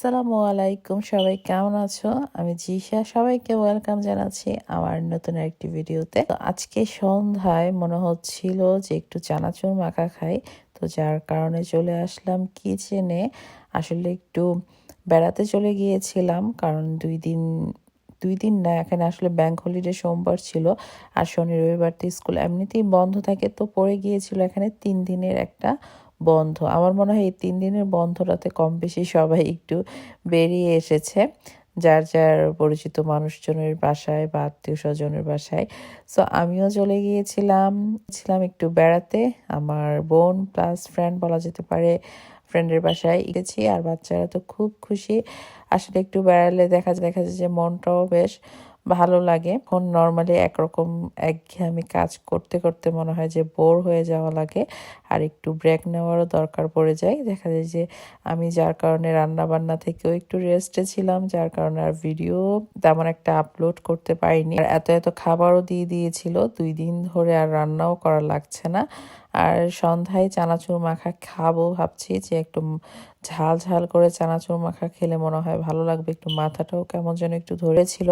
আসসালামু আলাইকুম, সবাই কেমন আছো? আমি জিশা, সবাইকে ওয়েলকাম জানাচ্ছি আমার নতুন একটি ভিডিওতে। তো আজকে সন্ধ্যায় মনে হচ্ছিল যে একটু চানাচুর মাখা খাই, তো যার কারণে চলে আসলাম কিচেনে। আসলে একটু বেড়াতে চলে গিয়েছিলাম, কারণ দুই দিন দুই দিন না, এখানে আসলে ব্যাংক হলিডে সোমবার ছিল, আর শনি রবিবার তো স্কুল এমনিতেই বন্ধ থাকে, তো পড়ে গিয়েছিল এখানে তিন দিনের একটা বন্ধ। আমার মনে হয় এই তিন দিনের বন্ধটাতে কম বেশি সবাই একটু বেরিয়ে এসেছে। যার যার পরিচিত মানুষজনের বাসায় বা আত্মীয় স্বজনের বাসায়। সো আমিও চলে গিয়েছিলাম। ছিলাম একটু বেড়াতে। আমার বোন প্লাস ফ্রেন্ড বলা যেতে পারে ফ্রেন্ডের বাসায় গেছি। আর বাচ্চারা তো খুব খুশি। আসলে একটু বেড়ালে দেখা দেখা যায় যে মনটাও বেশ ভালো লাগে। এখন নর্মালি একরকম একঘেয়েমি কাজ করতে করতে মনে হয় যে বোর হয়ে যাওয়া লাগে আর একটু ব্রেক নেওয়ারও দরকার পড়ে যায়। দেখা যায় যে আমি যার কারণে রান্না বান্না থেকেও একটু রেস্টে ছিলাম, যার কারণে আর ভিডিও তেমন একটা আপলোড করতে পারিনি। আর এত এত খাবারও দিয়ে দিয়েছিল, দুই দিন ধরে আর রান্নাও করা লাগছে না। আর সন্ধ্যায় চানাচুর মাখা খাব ভাবছি যে একটু ঝাল ঝাল করে চানাচুর মাখা খেলে মনে হয় ভালো লাগবে। একটু মাথাটাও কেমন যেন একটু ধরেছিল।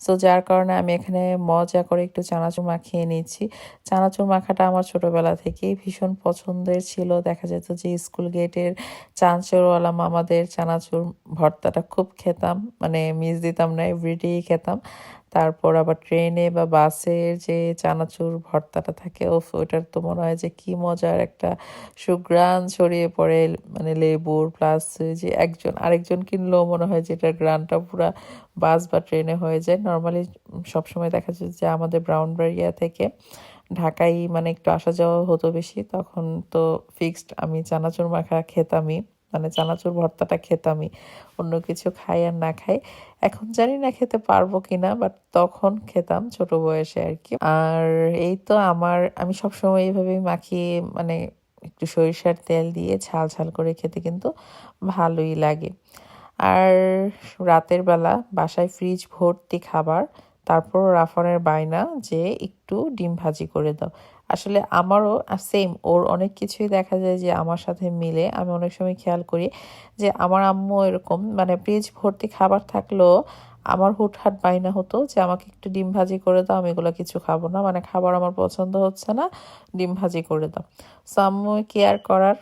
সো যার কারণে আমি এখানে মজা করে একটু চানাচুর মাখিয়ে নিচ্ছি। চানাচুর মাখাটা আমার ছোটোবেলা থেকেই ভীষণ পছন্দের ছিল। দেখা যেত যে স্কুল গেটের চানাচুরওয়ালা মামাদের চানাচুর ভর্তাটা খুব খেতাম। মানে মিস দিতাম না এভরিডেই খেতাম। তারপর আবার ট্রেনে বা বাসের যে চানাচুর ভর্তাটা থাকে ও ওইটার তো মনে হয় যে কি মজার একটা সুগ্রান ছড়িয়ে পড়ে মানে লেবুর প্লাস যে একজন আরেকজন কিনলেও মনে হয় যে এটার গ্রানটা পুরা বাস বা ট্রেনে হয়ে যায়। নর্মালি সবসময় দেখা যায় যে আমাদের ব্রাউনবাড়িয়া থেকে ঢাকায় মানে একটু আসা যাওয়া হতো বেশি, তখন তো ফিক্সড আমি চানাচুর মাখা খেতামই। মানে চানাচুর ভর্তাটা খেতামই। অন্য কিছু খাই আর না খাই। এখন জানি না খেতে পারব কিনা বাট তখন খেতাম ছোট বয়সে আর কি। আর এই তো আমার, আমি সবসময় এইভাবেই মাখিয়ে মানে একটু সরিষার তেল দিয়ে ঝাল ছাল করে খেতে কিন্তু ভালোই লাগে। আর রাতের বেলা বাসায় ফ্রিজ ভর্তি খাবার তারপর রাফানের বায়না যে একটু ডিম ভাজি করে দাও। আসলে আমারও সেম ওর অনেক কিছুই দেখা যায় যে আমার সাথে মিলে। আমি অনেক সময় খেয়াল করি যে আমার আম্মু এরকম মানে ফ্রিজ ভর্তি খাবার থাকলেও আমার হুটহাট বাইনা হতো যে আমাকে একটু ডিম ভাজি করে দাও, আমি এগুলো কিছু খাব না। মানে খাবার আমার পছন্দ হচ্ছে না, ডিম ভাজি করে দাও। সো আম্মু কেয়ার করার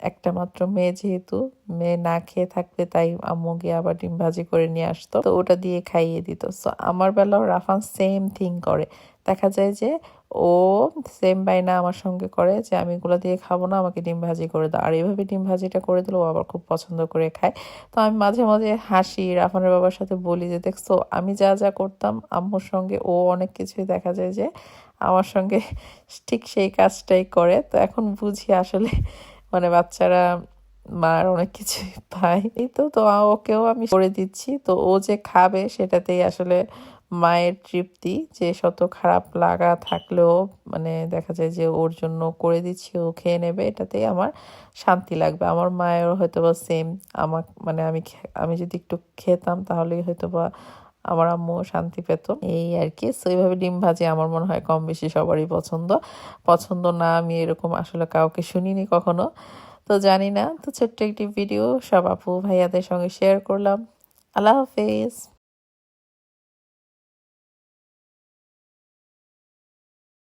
একটা মাত্র মেয়ে যেহেতু, মেয়ে না খেয়ে থাকলে তাই আম্মু গিয়ে আবার ডিম ভাজি করে নিয়ে আসতো। তো ওটা দিয়ে খাইয়ে দিত। সো আমার বেলাও রাফান সেম থিং করে। দেখা যায় যে ও সেম বাইনা আমার সঙ্গে করে যে আমি এগুলো দিয়ে খাব না, আমাকে ডিম ভাজি করে দাও। আর এইভাবে ডিম ভাজিটা করে দিলে ও আবার খুব পছন্দ করে খায়। তো আমি মাঝে মাঝে হাসি, রাফানের বাবার সাথে বলি যে, দেখছ, আমি যা যা করতাম, আম্মুর সঙ্গে ও অনেক কিছুই দেখা যায় যে আমার সঙ্গে ঠিক সেই কাজটাই করে। তো এখন বুঝি আসলে মানে বাচ্চারা মার অনেক কিছু পায়। এই তো তো ওকেও আমি করে দিচ্ছি। তো ও যে খাবে সেটাতেই আসলে মায়ের তৃপ্তি, যে শত খারাপ লাগা থাকলেও মানে দেখা যায় যে ওর জন্য করে দিচ্ছি, ও খেয়ে নেবে, এটাতেই আমার শান্তি লাগবে। আমার মায়েরও হয়তো বা সেম আমার মানে আমি আমি যদি একটু খেতাম তাহলেই হয়তো বা আমার আম্মু শান্তি পেত। এই আর কি। সো এইভাবে ডিম ভাজি আমার মনে হয় কম বেশি সবারই পছন্দ। পছন্দ না, আমি এরকম আসলে কাউকে শুনিনি কখনো। তো জানি না। তো ছোট্ট একটি ভিডিও সব আপু ভাইয়াদের সঙ্গে শেয়ার করলাম। আল্লাহ হাফেজ।